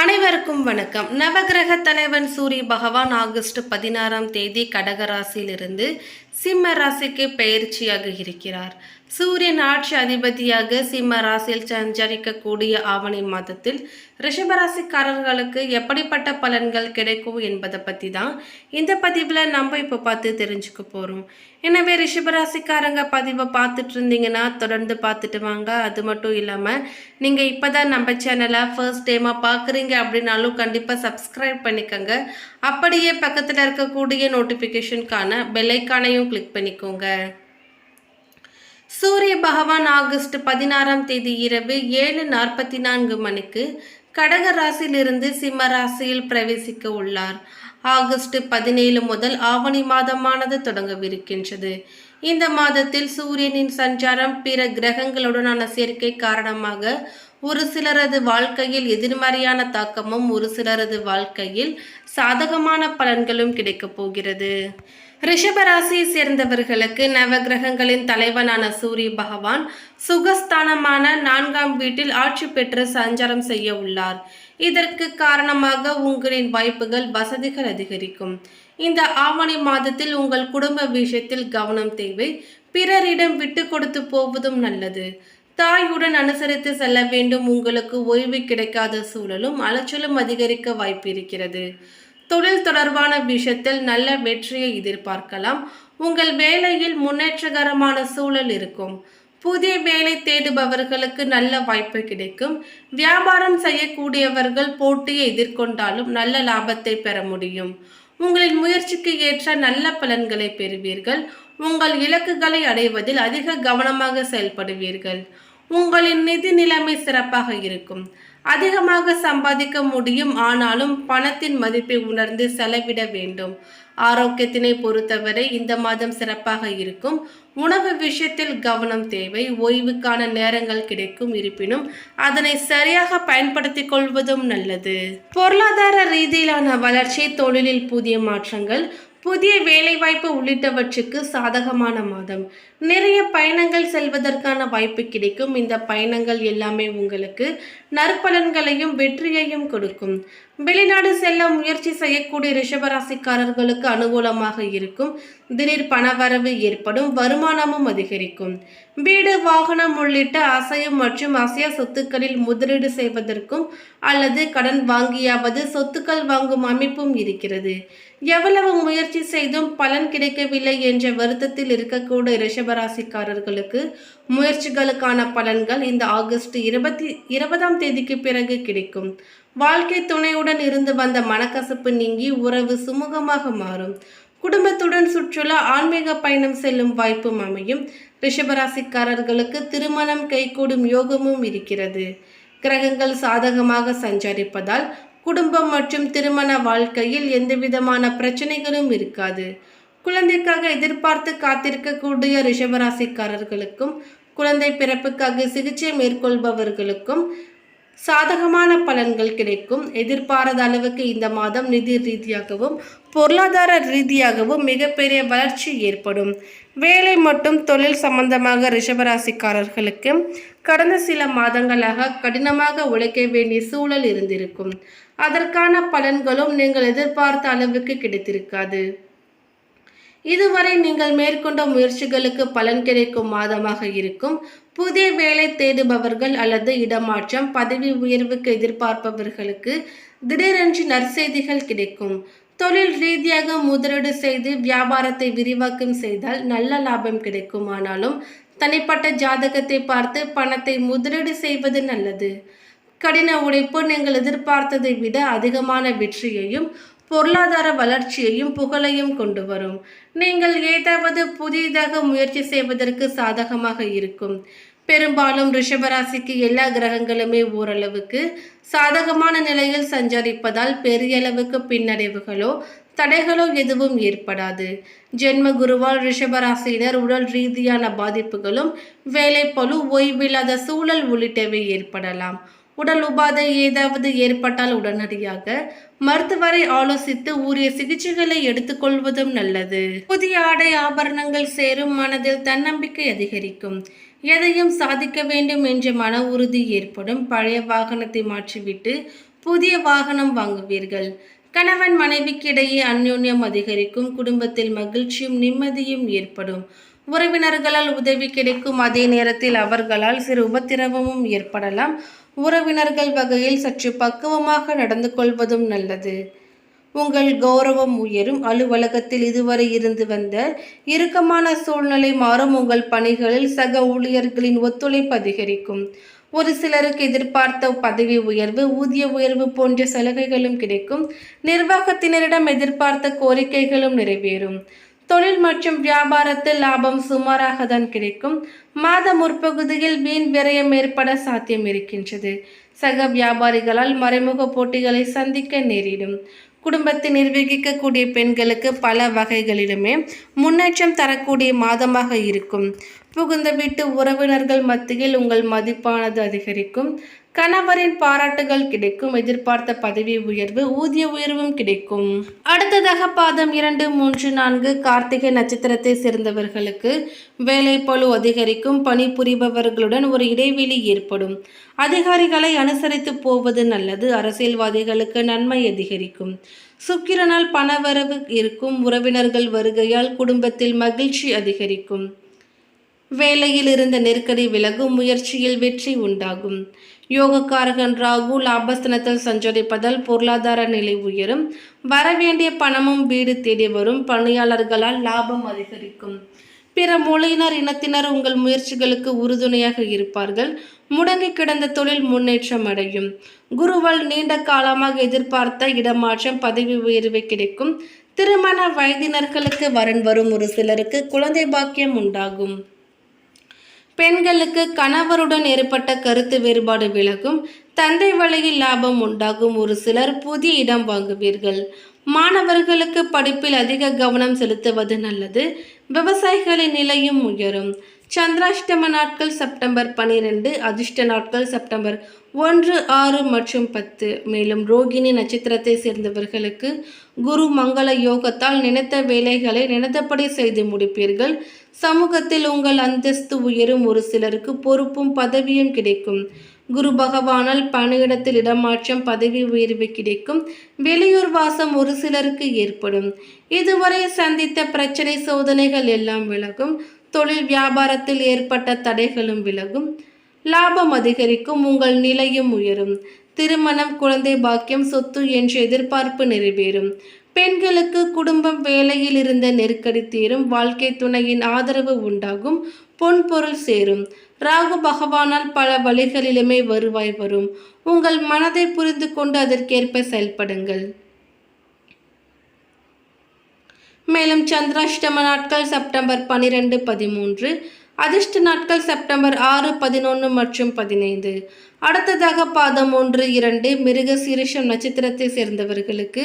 அனைவருக்கும் வணக்கம். நவகிரக தலைவன் சூரிய பகவான் ஆகஸ்ட் பதினாறாம் தேதி கடகராசியிலிருந்து சிம்ம ராசிக்கு பெயர்ச்சியாக இருக்கிறார். சூரியன் ஆட்சி அதிபதியாக சிம்ம ராசியில் சஞ்சரிக்கக்கூடிய ஆவணி மாதத்தில் ரிஷபராசிக்காரர்களுக்கு எப்படிப்பட்ட பலன்கள் கிடைக்கும் என்பதை பற்றி தான் இந்த பதிவில் நம்ம இப்போ பார்த்து தெரிஞ்சுக்க போகிறோம் எனவே ரிஷபராசிக்காரங்க பதிவை பார்த்துட்டு இருந்தீங்கன்னா தொடர்ந்து பார்த்துட்டு வாங்க. அது மட்டும் இல்லாமல் நீங்கள் இப்போ தான் நம்ம சேனலை ஃபர்ஸ்ட் டைமாக பார்க்குறீங்க அப்படின்னாலும் கண்டிப்பாக சப்ஸ்கிரைப் பண்ணிக்கோங்க. அப்படியே பக்கத்தில் இருக்கக்கூடிய நோட்டிஃபிகேஷனுக்கான பெல்லைக்கானையும் கிளிக் பண்ணிக்கோங்க. சூரிய பகவான் ஆகஸ்ட் பதினாறாம் தேதி இரவு ஏழு நாற்பத்தி நான்கு மணிக்கு கடக ராசியிலிருந்து சிம்ம ராசியில் பிரவேசிக்க உள்ளார். ஆகஸ்ட் பதினேழு முதல் ஆவணி மாதமானது தொடங்கவிருக்கின்றது. இந்த மாதத்தில் சூரியனின் சஞ்சாரம் பிற கிரகங்களுடனான சேர்க்கை காரணமாக ஒரு சிலரது வாழ்க்கையில் எதிர்மறையான தாக்கமும் ஒரு சிலரது வாழ்க்கையில் சாதகமான பலன்களும் கிடைக்கப் போகிறது. ரிஷபராசியை சேர்ந்தவர்களுக்கு நவகிரகங்களின் தலைவனான சூரிய பகவான் சுகஸ்தானமான நான்காம் வீட்டில் ஆட்சி பெற்று சஞ்சாரம் செய்ய உள்ளார். இதற்கு காரணமாக உங்களின் வாய்ப்புகள் வசதிகள் அதிகரிக்கும். இந்த ஆவணி மாதத்தில் உங்கள் குடும்ப விஷயத்தில் கவனம் தேவை. பிறரிடம் விட்டு கொடுத்து போவதும் நல்லது. தாயுடன் அனுசரித்து செல்ல வேண்டும். உங்களுக்கு ஓய்வு கிடைக்காத சூழலும் அலைச்சலும் அதிகரிக்க வாய்ப்பு இருக்கிறது. தொழில் தொடர்பான விஷயத்தில் நல்ல வெற்றியை எதிர்பார்க்கலாம். உங்கள் வேலையில் முன்னேற்றகரமான சூழல் இருக்கும். புதிய வேலை தேடுபவர்களுக்கு நல்ல வாய்ப்பு கிடைக்கும். வியாபாரம் செய்யக்கூடியவர்கள் போட்டியை எதிர்கொண்டாலும் நல்ல லாபத்தை பெற முடியும். உங்களின் முயற்சிக்கு ஏற்ற நல்ல பலன்களை பெறுவீர்கள். உங்கள் இலக்குகளை அடைவதில் அதிக கவனமாக செயல்படுவீர்கள். உங்களின் நிதி நிலைமை சிறப்பாக இருக்கும். அதிகமாக சம்பாதிக்க முடியும் ஆனாலும் பணத்தின் மதிப்பை உணர்ந்து செலவிட வேண்டும். ஆரோக்கியத்தினை பொறுத்தவரை இந்த மாதம் சிறப்பாக இருக்கும். உணவு விஷயத்தில் கவனம் தேவை ஓய்வுக்கான நேரங்கள் கிடைக்கும் இருப்பினும் அதனை சரியாக பயன்படுத்திக் கொள்வதும் நல்லது. பொருளாதார ரீதியிலான வளர்ச்சி தொழிலில் புதிய மாற்றங்கள் புதிய வேலைவாய்ப்பு உள்ளிட்டவற்றுக்கு சாதகமான மாதம். நிறைய பயணங்கள் செல்வதற்கான வாய்ப்பு கிடைக்கும். இந்த பயணங்கள் எல்லாமே உங்களுக்கு நற்பலன்களையும் வெற்றியையும் கொடுக்கும். வெளிநாடு செல்ல முயற்சி செய்யக்கூடிய ரிஷபராசிக்காரர்களுக்கு அனுகூலமாக இருக்கும். திடீர் பணவரவு ஏற்படும் வருமானமும் அதிகரிக்கும். வீடு வாகனம் உள்ளிட்ட அசையும் மற்றும் அசைய சொத்துக்களில் முதலீடு செய்வதற்கும் அல்லது கடன் வாங்கியாவது சொத்துக்கள் வாங்கும் அமைப்பும் இருக்கிறது. எவ்வளவு முயற்சி செய்தும் பலன் கிடைக்கவில்லை என்ற வருத்தத்தில் இருக்கக்கூடிய ரிஷபராசிக்காரர்களுக்கு முயற்சிகளுக்கான பலன்கள் இந்த ஆகஸ்ட் இருபத்தி இருபதாம் தேதிக்கு பிறகு கிடைக்கும். வாழ்க்கை துணையுடன் இருந்து வந்த மனக்கசப்பு நீங்கி உறவு சுமூகமாக மாறும். குடும்பத்துடன் சுற்றுலா ஆன்மீக பயணம் செல்லும் வாய்ப்பும் அமையும். ரிஷபராசிக்காரர்களுக்கு திருமணம் கைகூடும் யோகமும் இருக்கிறது. கிரகங்கள் சாதகமாக சஞ்சரிப்பதால் குடும்பம் மற்றும் திருமண வாழ்க்கையில் எந்தவிதமான பிரச்சனைகளும் இருக்காது. குழந்தைக்காக எதிர்பார்த்து காத்திருக்கக்கூடிய ரிஷபராசிக்காரர்களுக்கும் குழந்தை பிறப்புக்காக சிகிச்சை மேற்கொள்பவர்களுக்கும் சாதகமான பலன்கள் கிடைக்கும். எதிர்பாராத அளவுக்கு இந்த மாதம் நிதி ரீதியாகவும் பொருளாதார ரீதியாகவும் மிகப்பெரிய வளர்ச்சி ஏற்படும். வேலை மற்றும் தொழில் சம்பந்தமாக ரிஷபராசிக்காரர்களுக்கு கடந்த சில மாதங்களாக கடினமாக உழைக்க வேண்டிய சூழல் இருந்திருக்கும். அதற்கான பலன்களும் நீங்கள் எதிர்பார்த்த அளவுக்கு கிடைத்திருக்காது. இதுவரை நீங்கள் மேற்கொண்ட முயற்சிகளுக்கு பலன் கிடைக்கும் மாதமாக இருக்கும். புதிய வேலை தேடுபவர்கள் அல்லது இடமாற்றம் பதவி உயர்வுக்கு எதிர்பார்ப்பவர்களுக்கு திடீரென்று நற்செய்திகள் கிடைக்கும். தொழில் ரீதியாக முதலீடு செய்து வியாபாரத்தை விரிவாக்கம் செய்தால் நல்ல லாபம் கிடைக்கும். ஆனாலும் தனிப்பட்ட ஜாதகத்தை பார்த்து பணத்தை முதலீடு செய்வது நல்லது. கடின உழைப்பு நீங்கள் எதிர்பார்த்ததை விட அதிகமான வெற்றியையும் பொருளாதார வளர்ச்சியையும் புகழையும் கொண்டு வரும். நீங்கள் ஏதாவது புதிதாக முயற்சி செய்வதற்கு சாதகமாக இருக்கும். பெரும்பாலும் ரிஷபராசிக்கு எல்லா கிரகங்களுமே ஓரளவுக்கு சாதகமான நிலையில் சஞ்சரிப்பதால் பெரிய அளவுக்கு பின்னடைவுகளோ தடைகளோ எதுவும் ஏற்படாது. ஜென்ம குருவால் ரிஷபராசியினர் உடல் ரீதியான பாதிப்புகளும் வேலைப்பளு ஓய்வில்லாத சூழல் உள்ளிட்டவை ஏற்படலாம். உடல் உபாதை ஏதாவது ஏற்பட்டால் உடனடியாக மருத்துவரை ஆலோசித்து உரிய சிகிச்சைகளை எடுத்துக்கொள்வதும் நல்லது. புதிய ஆடை ஆபரணங்கள் சேரும் மனதில் தன்னம்பிக்கை அதிகரிக்கும். எதையும் சாதிக்க வேண்டும் என்ற மன உறுதி ஏற்படும் பழைய வாகனத்தை மாற்றிவிட்டு புதிய வாகனம் வாங்குவீர்கள். கணவன் மனைவிக்கு இடையே அந்யோன்யம் அதிகரிக்கும் குடும்பத்தில் மகிழ்ச்சியும் நிம்மதியும் ஏற்படும். உறவினர்களால் உதவி கிடைக்கும் அதே நேரத்தில் அவர்களால் சிறு உபத்திரவமும் ஏற்படலாம். உறவினர்கள் வகையில் சற்று பக்குவமாக நடந்து கொள்வதும் நல்லது. உங்கள் கௌரவம் உயரும். அலுவலகத்தில் இதுவரை இருந்து வந்த இறுக்கமான சூழ்நிலை மாறும். உங்கள் பணிகளில் சக ஊழியர்களின் ஒத்துழைப்பு அதிகரிக்கும். ஒரு சிலருக்கு எதிர்பார்த்த பதவி உயர்வு ஊதிய உயர்வு போன்ற சலுகைகளும் கிடைக்கும். நிர்வாகத்தினரிடம் எதிர்பார்த்த கோரிக்கைகளும் நிறைவேறும். தொழில் மற்றும் வியாபாரத்தில் லாபம் சுமாராக தான் கிடைக்கும். மாத முற்பகுதியில் வீண் விரயம் ஏற்பட சாத்தியம் இருக்கின்றது. சக வியாபாரிகளால் மறைமுக போட்டிகளை சந்திக்க நேரிடும். குடும்பத்தை நிர்வகிக்கக்கூடிய பெண்களுக்கு பல வகைகளிலுமே முன்னேற்றம் தரக்கூடிய மாதமாக இருக்கும். புகுந்த வீட்டு உறவினர்கள் மத்தியில் உங்கள் மதிப்பானது அதிகரிக்கும். கணவரின் பாராட்டுகள் கிடைக்கும் எதிர்பார்த்த பதவி உயர்வு ஊதிய உயர்வும் கிடைக்கும். அடுத்ததாக பாதம் இரண்டு மூன்று நான்கு கார்த்திகை நட்சத்திரத்தை சேர்ந்தவர்களுக்கு வேலை பழு அதிகரிக்கும் பணிபுரிபவர்களுடன் ஒரு இடைவெளி ஏற்படும். அதிகாரிகளை அனுசரித்து போவது நல்லது அரசியல்வாதிகளுக்கு நன்மை அதிகரிக்கும். சுக்கிரனால் பணவரவு இருக்கும் உறவினர்கள் வருகையால் குடும்பத்தில் மகிழ்ச்சி அதிகரிக்கும். வேலையில் இருந்த நெருக்கடி விலகும் முயற்சியில் வெற்றி உண்டாகும். யோகக்காரகன் ராகு லாபஸ்தனத்தில் சஞ்சரிப்பதால் பொருளாதார நிலை உயரும். வரவேண்டிய பணமும் வீடு தேடி வரும். பணியாளர்களால் லாபம் அதிகரிக்கும். பிற மொழியினர் இனத்தினர் உங்கள் முயற்சிகளுக்கு உறுதுணையாக இருப்பார்கள். முடங்கி கிடந்த தொழில் முன்னேற்றம் அடையும். குருவால் நீண்ட காலமாக எதிர்பார்த்த இடமாற்றம் பதவி உயர்வு கிடைக்கும். திருமண வயதினர்களுக்கு வரன் வரும் ஒரு சிலருக்கு குழந்தை பாக்கியம் உண்டாகும். பெண்களுக்கு கணவருடன் ஏற்பட்ட கருத்து வேறுபாடு விலகும் தந்தை வழியில் லாபம் உண்டாகும் ஒரு சிலர் புதிய இடம் வாங்குவீர்கள். மாணவர்களுக்கு படிப்பில் அதிக கவனம் செலுத்துவது நல்லது. விவசாயிகளின் நிலையும் உயரும். சந்திராஷ்டம நாட்கள் செப்டம்பர் பனிரெண்டு அதிர்ஷ்ட நாட்கள் செப்டம்பர் ஒன்று ஆறு மற்றும் பத்து. மேலும் ரோகிணி நட்சத்திரத்தை சேர்ந்தவர்களுக்கு குரு மங்கள யோகத்தால் நினைத்த வேலைகளை நினைத்தபடி செய்து முடிப்பீர்கள். சமூகத்தில் உங்கள் அந்தஸ்து உயரும் ஒரு சிலருக்கு பொறுப்பும் பதவியும் கிடைக்கும். குரு பகவானால் பணியிடத்தில் இடமாற்றம் பதவி உயர்வு கிடைக்கும். வெளியூர் வாசம் ஒரு சிலருக்கு ஏற்படும். இதுவரை சந்தித்த பிரச்சனை சோதனைகள் எல்லாம் விலகும். தொழில் வியாபாரத்தில் ஏற்பட்ட தடைகளும் விலகும். லாபம் அதிகரிக்கும் உங்கள் நிலையும் உயரும். திருமணம் குழந்தை பாக்கியம் சொத்து என்ற எதிர்பார்ப்பு நிறைவேறும். பெண்களுக்கு குடும்பம் வேலையில் இருந்த நெருக்கடி தீரும் வாழ்க்கை துணையின் ஆதரவு உண்டாகும் பொன் பொருள் சேரும். ராகு பகவானால் பல வழிகளிலுமே வருவாய் வரும். உங்கள் மனதை புரிந்து கொண்டு அதற்கேற்ப செயல்படுங்கள். மேலும் சந்திராஷ்டம நாட்கள் செப்டம்பர் பனிரெண்டு பதிமூன்று அதிர்ஷ்ட நாட்கள் செப்டம்பர் ஆறு பதினொன்று மற்றும் பதினைந்து. அடுத்ததாக பாதம் ஒன்று இரண்டு மிருக சீரிஷம் நட்சத்திரத்தை சேர்ந்தவர்களுக்கு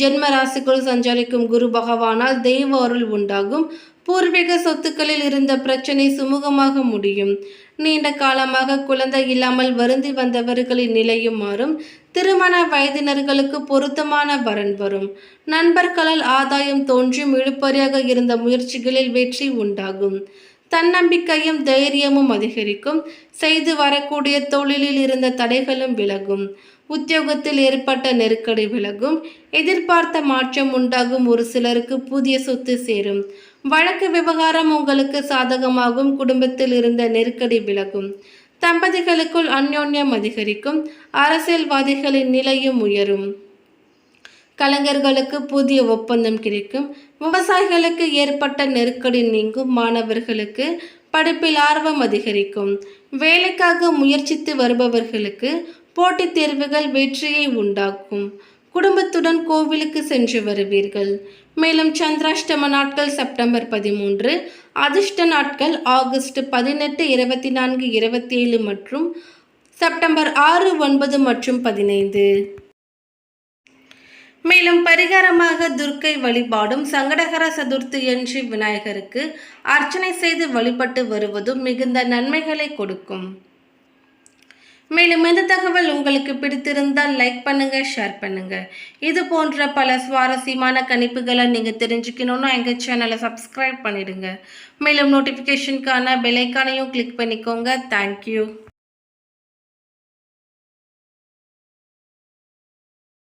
ஜென்ம ராசிக்குள் சஞ்சரிக்கும் குரு பகவானால் தெய்வ அருள் உண்டாகும். பூர்வீக சொத்துக்களில் இருந்த பிரச்சனை சுமூகமாக முடியும். நீண்ட காலமாக குழந்தை இல்லாமல் வருந்தி வந்தவர்களின் நிலையும் மாறும். திருமண வயதினர்களுக்கு பொருத்தமான வரன் வரும். நண்பர்களால் ஆதாயம் தோன்றும் இழுப்பறியாக இருந்த முயற்சிகளில் வெற்றி உண்டாகும். தன்னம்பிக்கையும் தைரியமும் அதிகரிக்கும். செய்து வரக்கூடிய தொழிலில் இருந்த தடைகளும் விலகும். உத்தியோகத்தில் ஏற்பட்ட நெருக்கடி விலகும். எதிர்பார்த்த மாற்றம் உண்டாகும் ஒரு சிலருக்கு புதிய சொத்து சேரும். வழக்கு விவகாரம் உங்களுக்கு சாதகமாகும். குடும்பத்தில் இருந்த நெருக்கடி விலகும். தம்பதிகளுக்குள் அந்யோன்யம் அதிகரிக்கும். அரசியல்வாதிகளின் நிலையும் உயரும். கலைஞர்களுக்கு புதிய ஒப்பந்தம் கிடைக்கும். விவசாயிகளுக்கு ஏற்பட்ட நெருக்கடி நீங்கும். மாணவர்களுக்கு படிப்பில் ஆர்வம் அதிகரிக்கும். வேலைக்காக முயற்சித்து வருபவர்களுக்கு போட்டித் தேர்வுகள் வெற்றியை உண்டாக்கும். குடும்பத்துடன் கோவிலுக்கு சென்று வருவீர்கள். மேலும் சந்திராஷ்டம நாட்கள் செப்டம்பர் பதிமூன்று அதிர்ஷ்ட நாட்கள் ஆகஸ்ட் பதினெட்டு இருபத்தி நான்கு இருபத்தி ஏழு மற்றும் செப்டம்பர் ஆறு ஒன்பது மற்றும் பதினைந்து. மேலும் பரிகாரமாக துர்க்கை வழிபாடும் சங்கடகர சதுர்த்தி என்று விநாயகருக்கு அர்ச்சனை செய்து வழிபட்டு வருவதும் மிகுந்த நன்மைகளை கொடுக்கும். மேலும் இந்த தகவல் உங்களுக்கு பிடித்திருந்தால் லைக் பண்ணுங்க ஷேர் பண்ணுங்க. இது போன்ற பல சுவாரஸ்யமான கணிப்புகளை நீங்கள் தெரிஞ்சுக்கணும்னா எங்கள் சேனலை சப்ஸ்கிரைப் பண்ணிடுங்க. மேலும் நோட்டிஃபிகேஷனுக்கான பெலைக்கானையும் கிளிக் பண்ணிக்கோங்க. தேங்க்யூ